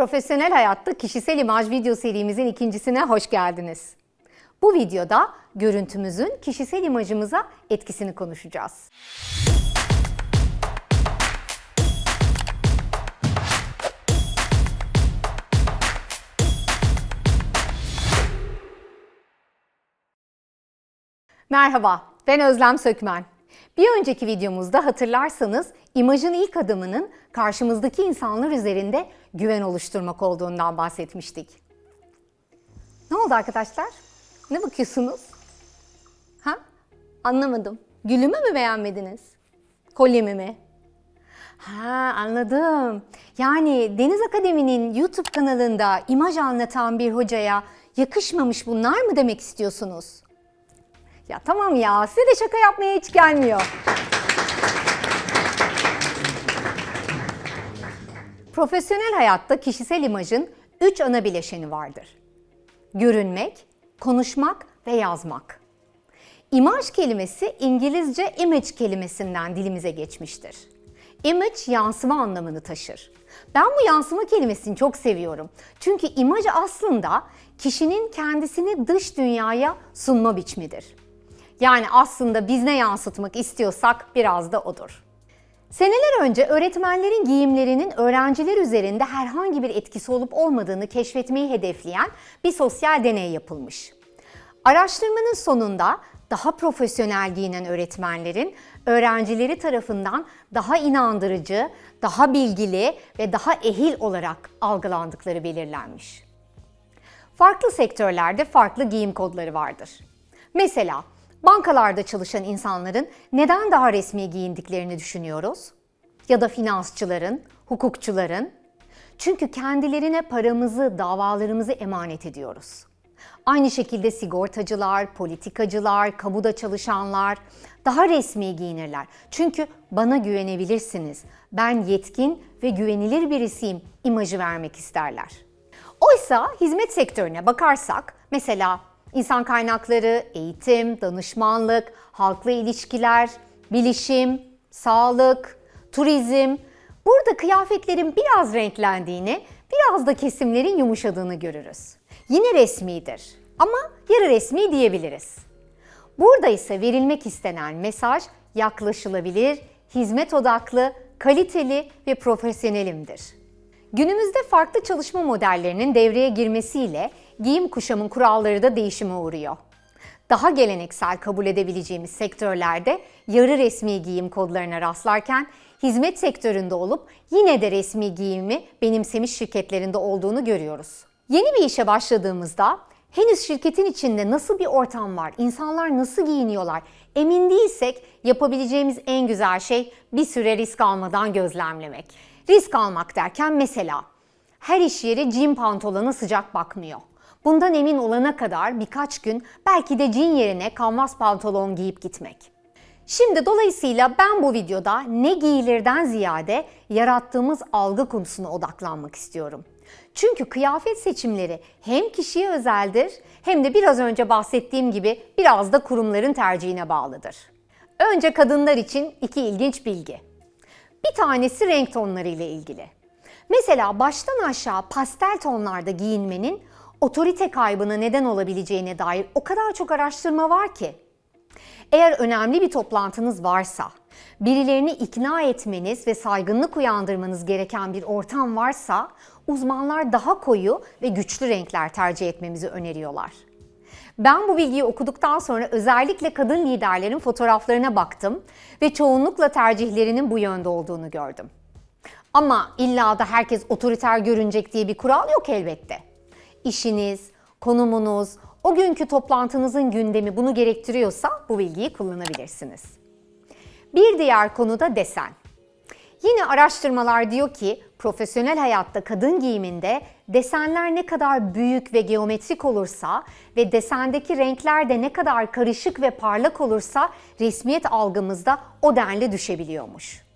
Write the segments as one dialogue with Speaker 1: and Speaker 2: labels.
Speaker 1: Profesyonel Hayatta Kişisel İmaj video serimizin ikincisine hoş geldiniz. Bu videoda görüntümüzün kişisel imajımıza etkisini konuşacağız. Merhaba, ben Özlem Sökmen. Bir önceki videomuzda hatırlarsanız imajın ilk adımının karşımızdaki insanlar üzerinde güven oluşturmak olduğundan bahsetmiştik. Ne oldu arkadaşlar? Ne bakıyorsunuz? Ha? Anlamadım. Gülümü mü beğenmediniz? Kolyemi mi? Ha anladım. Yani Deniz Akademi'nin YouTube kanalında imaj anlatan bir hocaya yakışmamış bunlar mı demek istiyorsunuz? Ya tamam ya size de şaka yapmaya hiç gelmiyor. Profesyonel hayatta kişisel imajın üç ana bileşeni vardır. Görünmek, konuşmak ve yazmak. İmaj kelimesi İngilizce image kelimesinden dilimize geçmiştir. Image yansıma anlamını taşır. Ben bu yansıma kelimesini çok seviyorum. Çünkü imaj aslında kişinin kendisini dış dünyaya sunma biçimidir. Yani aslında biz ne yansıtmak istiyorsak biraz da odur. Seneler önce öğretmenlerin giyimlerinin öğrenciler üzerinde herhangi bir etkisi olup olmadığını keşfetmeyi hedefleyen bir sosyal deney yapılmış. Araştırmanın sonunda daha profesyonel giyinen öğretmenlerin öğrencileri tarafından daha inandırıcı, daha bilgili ve daha ehil olarak algılandıkları belirlenmiş. Farklı sektörlerde farklı giyim kodları vardır. Mesela bankalarda çalışan insanların neden daha resmi giyindiklerini düşünüyoruz? Ya da finansçıların, hukukçuların? Çünkü kendilerine paramızı, davalarımızı emanet ediyoruz. Aynı şekilde sigortacılar, politikacılar, kamuda çalışanlar daha resmi giyinirler. Çünkü bana güvenebilirsiniz. Ben yetkin ve güvenilir birisiyim imajı vermek isterler. Oysa hizmet sektörüne bakarsak mesela insan kaynakları, eğitim, danışmanlık, halkla ilişkiler, bilişim, sağlık, turizm burada kıyafetlerin biraz renklendiğini, biraz da kesimlerin yumuşadığını görürüz. Yine resmidir ama yarı resmi diyebiliriz. Burada ise verilmek istenen mesaj yaklaşılabilir, hizmet odaklı, kaliteli ve profesyonelimdir. Günümüzde farklı çalışma modellerinin devreye girmesiyle giyim kuşamın kuralları da değişime uğruyor. Daha geleneksel kabul edebileceğimiz sektörlerde yarı resmi giyim kodlarına rastlarken hizmet sektöründe olup yine de resmi giyimi benimsemiş şirketlerinde olduğunu görüyoruz. Yeni bir işe başladığımızda henüz şirketin içinde nasıl bir ortam var, insanlar nasıl giyiniyorlar emin değilsek yapabileceğimiz en güzel şey bir süre risk almadan gözlemlemek. Risk almak derken mesela her iş yeri jean pantolona sıcak bakmıyor. Bundan emin olana kadar birkaç gün belki de jean yerine kanvas pantolon giyip gitmek. Şimdi dolayısıyla ben bu videoda ne giyilirden ziyade yarattığımız algı konusuna odaklanmak istiyorum. Çünkü kıyafet seçimleri hem kişiye özeldir hem de biraz önce bahsettiğim gibi biraz da kurumların tercihine bağlıdır. Önce kadınlar için iki ilginç bilgi. Bir tanesi renk tonları ile ilgili. Mesela baştan aşağı pastel tonlarda giyinmenin otorite kaybına neden olabileceğine dair o kadar çok araştırma var ki. Eğer önemli bir toplantınız varsa, birilerini ikna etmeniz ve saygınlık uyandırmanız gereken bir ortam varsa, uzmanlar daha koyu ve güçlü renkler tercih etmemizi öneriyorlar. Ben bu bilgiyi okuduktan sonra özellikle kadın liderlerin fotoğraflarına baktım ve çoğunlukla tercihlerinin bu yönde olduğunu gördüm. Ama illa da herkes otoriter görünecek diye bir kural yok elbette. İşiniz, konumunuz, o günkü toplantınızın gündemi bunu gerektiriyorsa bu bilgiyi kullanabilirsiniz. Bir diğer konu da desen. Yine araştırmalar diyor ki profesyonel hayatta kadın giyiminde desenler ne kadar büyük ve geometrik olursa ve desendeki renkler de ne kadar karışık ve parlak olursa resmiyet algımızda o denli düşebiliyormuş.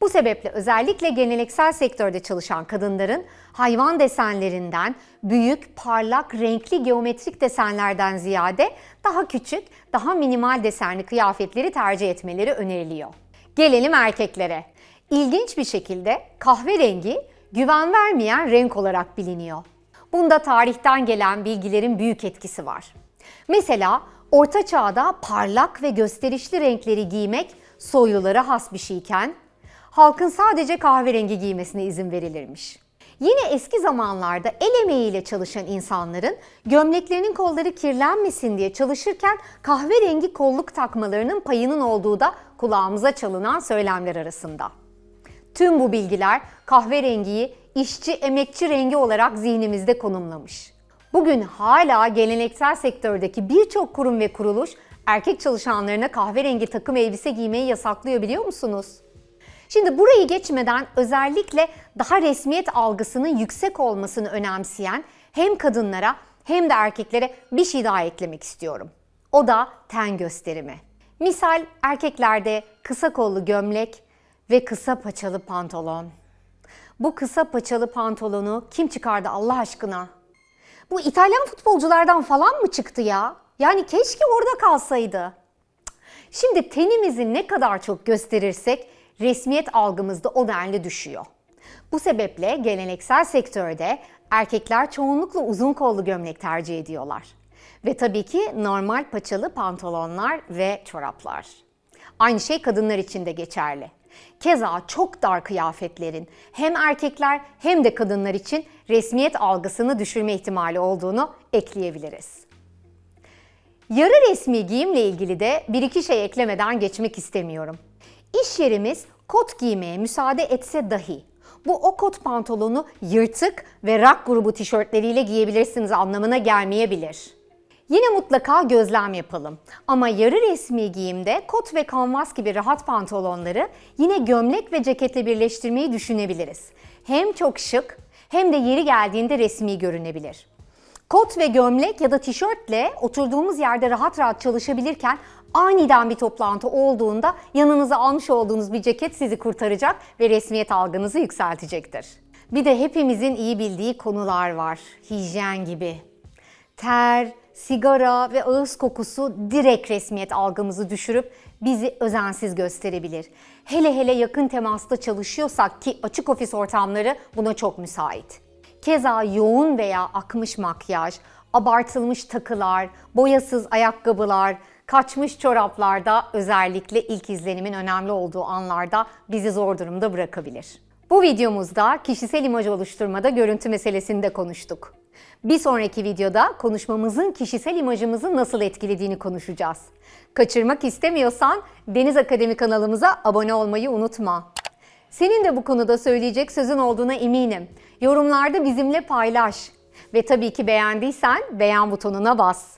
Speaker 1: Bu sebeple özellikle geleneksel sektörde çalışan kadınların hayvan desenlerinden, büyük, parlak, renkli geometrik desenlerden ziyade daha küçük, daha minimal desenli kıyafetleri tercih etmeleri öneriliyor. Gelelim erkeklere. İlginç bir şekilde kahverengi güven vermeyen renk olarak biliniyor. Bunda tarihten gelen bilgilerin büyük etkisi var. Mesela Orta Çağ'da parlak ve gösterişli renkleri giymek soylulara has bir şeyken, halkın sadece kahverengi giymesine izin verilirmiş. Yine eski zamanlarda el emeğiyle çalışan insanların gömleklerinin kolları kirlenmesin diye çalışırken kahverengi kolluk takmalarının payının olduğu da kulağımıza çalınan söylemler arasında. Tüm bu bilgiler kahverengiyi işçi emekçi rengi olarak zihnimizde konumlamış. Bugün hala geleneksel sektördeki birçok kurum ve kuruluş erkek çalışanlarına kahverengi takım elbise giymeyi yasaklıyor biliyor musunuz? Şimdi burayı geçmeden özellikle daha resmiyet algısının yüksek olmasını önemseyen hem kadınlara hem de erkeklere bir şey daha eklemek istiyorum. O da ten gösterimi. Misal erkeklerde kısa kollu gömlek ve kısa paçalı pantolon. Bu kısa paçalı pantolonu kim çıkardı Allah aşkına? Bu İtalyan futbolculardan falan mı çıktı ya? Yani keşke orada kalsaydı. Şimdi tenimizi ne kadar çok gösterirsek resmiyet algımız da o denli düşüyor. Bu sebeple geleneksel sektörde erkekler çoğunlukla uzun kollu gömlek tercih ediyorlar. Ve tabii ki normal paçalı pantolonlar ve çoraplar. Aynı şey kadınlar için de geçerli. Keza çok dar kıyafetlerin hem erkekler hem de kadınlar için resmiyet algısını düşürme ihtimali olduğunu ekleyebiliriz. Yarı resmi giyimle ilgili de bir iki şey eklemeden geçmek istemiyorum. İş yerimiz kot giymeye müsaade etse dahi bu o kot pantolonu yırtık ve rock grubu tişörtleriyle giyebilirsiniz anlamına gelmeyebilir. Yine mutlaka gözlem yapalım. Ama yarı resmi giyimde kot ve kanvas gibi rahat pantolonları yine gömlek ve ceketle birleştirmeyi düşünebiliriz. Hem çok şık hem de yeri geldiğinde resmi görünebilir. Kot ve gömlek ya da tişörtle oturduğumuz yerde rahat rahat çalışabilirken aniden bir toplantı olduğunda yanınıza almış olduğunuz bir ceket sizi kurtaracak ve resmiyet algınızı yükseltecektir. Bir de hepimizin iyi bildiği konular var. Hijyen gibi. Ter, sigara ve ağız kokusu direkt resmiyet algımızı düşürüp bizi özensiz gösterebilir. Hele hele yakın temasta çalışıyorsak ki açık ofis ortamları buna çok müsait. Keza yoğun veya akmış makyaj, abartılmış takılar, boyasız ayakkabılar, kaçmış çoraplarda özellikle ilk izlenimin önemli olduğu anlarda bizi zor durumda bırakabilir. Bu videomuzda kişisel imaj oluşturmada görüntü meselesini de konuştuk. Bir sonraki videoda konuşmamızın kişisel imajımızı nasıl etkilediğini konuşacağız. Kaçırmak istemiyorsan Deniz Akademi kanalımıza abone olmayı unutma. Senin de bu konuda söyleyecek sözün olduğuna eminim. Yorumlarda bizimle paylaş. Ve tabii ki beğendiysen beğen butonuna bas.